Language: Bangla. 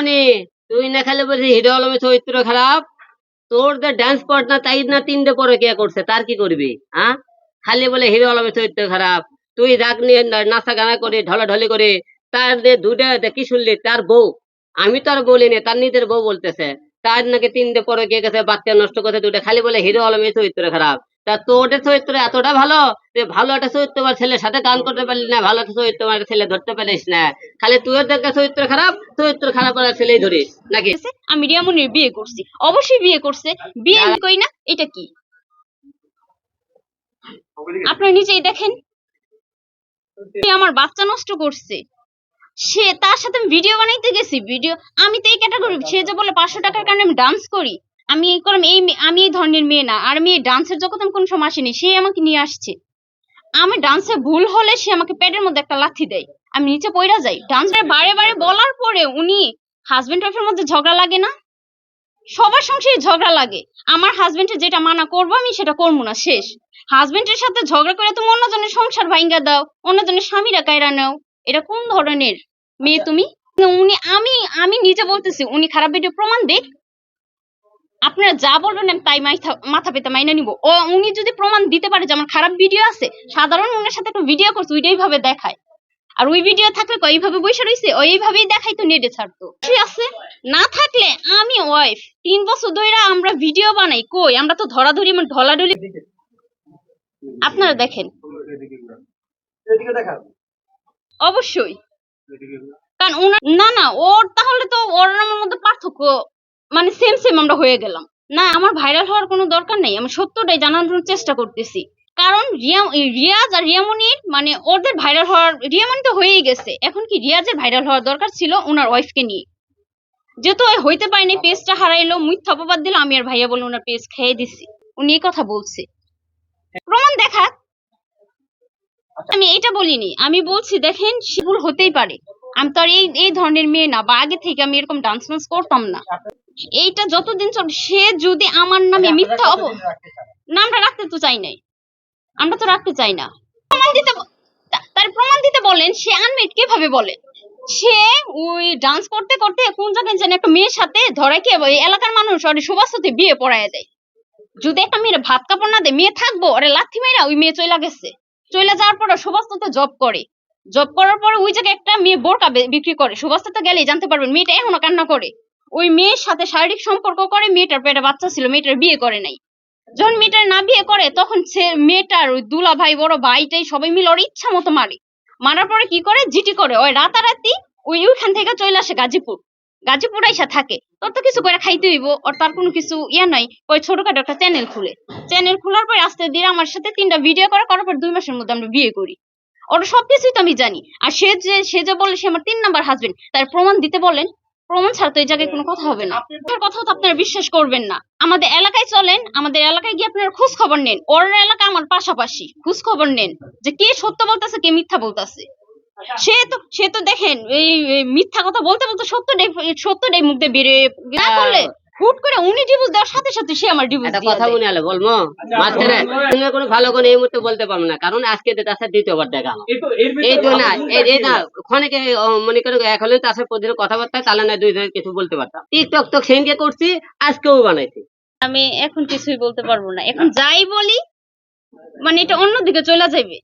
মনি, তুই না খালি বলছিস হিরো আলমের চরিত্র খারাপ, তোর যে ড্যান্স পার্ট না তাই না তিনটে পরে কে করছে, তার কি করবি হ্যাঁ খালি বলে হিরো আলমের চরিত্র খারাপ, তুই রাগ নিয়ে নাচা গানা করে ঢলাঢলি করে, তার দুটা কি শুনলি, তার বউ, আমি তো আর বলিনি, তার নিজের বউ বলতেছে, তার নাকি তিনটে পরে কে গেছে, বাচ্চা নষ্ট করছে দুটা খালি বলে হিরো আলমের চরিত্র খারাপ। তা তোর চরিত্র এতটা ভালো যে ভালো একটা চরিত্রবার ছেলের সাথে গান করতে পারলি না ভালো একটা চরিত্রবার ছেলে ধরতে পারিস না। খালি তুই দেখে চরিত্র খারাপ চরিত্র খারাপ করার ছেলেই ধরিস নাকি? আমি রিয়ামনির বিয়ে করছি অবশ্যই বিয়ে করছে। বিয়ে করি না এটা কি? আপনারা নিজেই দেখেন। আমার বাচ্চা নষ্ট করছে। সে তার সাথে আমি ভিডিও বানাইতে গেছি ভিডিও আমি তো এই ক্যাটাগরি সে যে বলে পাঁচশো টাকার কারণে আমি ডান্স করি। আমি এই করলাম, এই আমি এই ধরনের মেয়ে না। আর আমি এই ডান্সের জগতে আমি কোনো সময় আসিনি, সে আমাকে নিয়ে আসছে। আমি ডান্সে ভুল হলে সে আমাকে পেটের মধ্যে একটা লাথি দেয়। আমি নিচে পড়া যাই। ডান্সের বারে বারে বলার পরে উনি হাজবেন্ড ওয়াইফের মধ্যে ঝগড়া লাগে না? সবার সংসারে ঝগড়া লাগে। আমার হাজবেন্ডের যেটা মানা করব, আমি সেটা করব না, শেষ। হাজবেন্ডের সাথে ঝগড়া করে তুমি অন্যজনের সংসার ভাঙ্গা দাও, অন্যজনের স্বামীরা কায়রা নাও। এটা কোন ধরনের মেয়ে তুমি? উনি, আমি আমি নিজে বলতেছি, উনি খারাপ ভিডিও প্রমাণ দেখ। আপনারা যা বলবেন আমি তাই মাথা পেতে মাইনে নিব। ও উনি যদি প্রমাণ দিতে পারে যে আমার খারাপ ভিডিও আছে সাধারণ উনার সাথে একটা ভিডিও করছে ওইটাই ভাবে দেখায়। আর ওই ভিডিও থাকলে কই এইভাবে বসে রইছে ওইভাবেই দেখাই তো নেটে ছাড়তো। আছে? না থাকলে আমি ওয়াইফ তিন বছর ধরে আমরা ভিডিও বানাই কই? আমরা তো ধরাধরি মানে ঢলাঢলি আপনারা দেখেন। অবশ্যই। কারণ না না ওর তাহলে তো ওর মধ্যে পার্থক্য। মানে সেম সেম আমরা হয়ে গেলাম। না, আমার ভাইরাল হওয়ার কোনো দরকার নেই, আমি সত্যটাই জানানোর চেষ্টা করতেছি। কারণ রিয়া, রিয়াজ আর রিয়ামনির মানে ওদের ভাইরাল হওয়ার রিয়ামনি তো হয়েই গেছে। এখন কি রিয়াজের ভাইরাল হওয়ার দরকার ছিল ওনার ওয়াইফকে নিয়ে? যেহেতু হইতে পারেনি পেজটা হারাইলো, মিথ্যা অপবাদ দিল, আমি আর ভাইয়া বলে ওনার পেজ খেয়ে দিছি। উনি এই কথা বলছে। প্রমাণ দেখা আমি এটা বলিনি, আমি বলছি, দেখেন ভুল হতেই পারে। আমি তো আর এই এই ধরনের মেয়ে না বা আগে থেকে আমি এরকম ডান্স ফান্স করতাম না। এইটা যতদিন চল সে যদি আমার নামে মিথ্যা অপ নামটা রাখতে তো চাই নাই। আমরা তো রাখতে চাই না। প্রমাণ দিতে তার প্রমাণ দিতে বলেন সে আনমেট কীভাবে বলে? সে ওই ডান্স করতে করতে কোন জায়গায় যেন একটা মেয়ের সাথে ধরাই কে ওই এলাকার মানুষ ওরে সুবাস্ততে বিয়ে পড়ায় দেয়। যদি একটা মেয়ের ভাত কাপড় না দেয় মেয়ে থাকব ওরে লাথি মেয়েরা ওই মেয়ে চলে গেছে। চলে যাওয়ার পর সুবাস্ততে জব করে। জব করার পরে ওই জায়গায় একটা মেয়ে বোরকা বিক্রি করে। সুবাস্ততে গেলেই জানতে পারবেন, মেয়েটা এখনও কান্না করে। ওই মেয়ের সাথে শারীরিক সম্পর্ক করে, মেয়েটার পেটে বাচ্চা ছিল, মেয়েটার বিয়ে করে নাই। যখন মেয়েটার না বিয়ে করে, তখন সে মেয়েটার ওই দুলা ভাই বড় ভাইটাই সবাই মিলে ওর ইচ্ছা মতো মারে। মারার পরে কি করে? জিটি করে। ওই রাতারাতি ওই ওইখান থেকে চলে আসে গাজীপুর। গাজীপুর আইসা থাকে। তোর তো কিছু করে খাইতে হইব, ওর তার কোনো কিছু ইয়ে নাই। ওই ছোটখাটো একটা চ্যানেল খুলে। চ্যানেল খোলার পরে আস্তে ধীরে আমার সাথে তিনটা ভিডিও করে, করার পর দুই মাসের মধ্যে আমরা বিয়ে করি। ওর সবকিছুই তো আমি জানি। আর সে যে সে যে বললে সে আমার তিন নাম্বার হাজবেন্ড তার প্রমাণ দিতে বলেন প্রমাণ ছাড়া তো এই জায়গায় কোনো কথা হবে না। আপনার কথা তো আপনারা বিশ্বাস করবেন না। আমাদের এলাকায় চলেন আমাদের এলাকায় গিয়ে আপনারা খোঁজ খবর নেন। ওর এলাকা আমার পাশাপাশি খোঁজ খবর নেন যে কে সত্য বলতেছে কে মিথ্যা বলতেছে। সে তো সে তো দেখেন এই এই মিথ্যা কথা বলতে বলতে সত্যটাই সত্যটাই মুখ দিয়ে বেরিয়ে না করলে হুট করে উনি ডিভোর্স দেওয়ার সাথে সাথে সে আমার ডিভোর্স একটা কথা মনে হলো বলব মাঝখানে তুমি কোনো ভালো করে এই মুহূর্তে বলতে পারব না কারণ আজকে তো তার সাথে দ্বিতীয়বার দেখা। এই তো না এই এই না ক্ষণিকে মনে করো এক হলে তার সাথে প্রতিদিন কথাবার্তা তাহলে না দুই জনের কিছু বলতে পারতাম। টিকটক তো সেনকে করছি আজকেও বানাইছি। আমি এখন কিছুই বলতে পারব না। এখন যাই বলি মানে এটা অন্যদিকে চলে যাবে